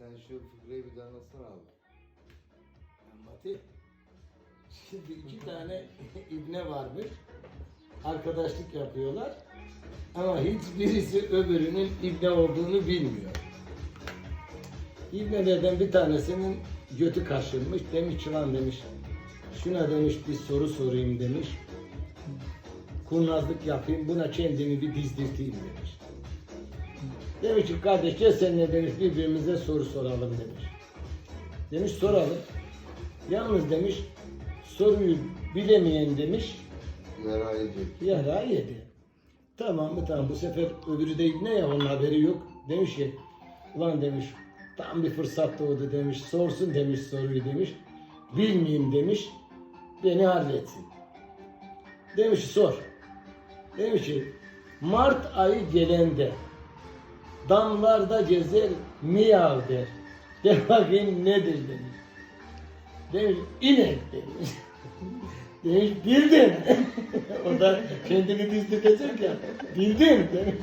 Sen şu fıkrayı bir daha anlatsana abi. Anlatayım. Şimdi iki tane ibne varmış. Arkadaşlık yapıyorlar. Ama hiçbirisi öbürünün ibne olduğunu bilmiyor. İbnelerden bir tanesinin götü kaşınmış. Demiş çılan demiş. Şuna demiş bir soru sorayım demiş. Kurnazlık yapayım buna kendimi bir dizdirteyim demiş. Demiş ki kardeş gel seninle demiş birbirimize soru soralım demiş. Demiş soralım. Yalnız demiş soruyu bilemeyen demiş Yara yiyecek. yara yedi. Tamam mı tamam bu sefer öbürü de ne ya onun haberi yok. Demiş ki ulan demiş tam bir fırsat doğdu demiş sorsun demiş soruyu demiş. Bilmeyeyim demiş beni halletsin. Demiş sor. Demiş ki Mart ayı gelende damlarda gezer miyav der. De bakayım nedir demiş. Demiş inek demiş. demiş bildin. o da kendini dizdirtecek ya. Bildin demiş.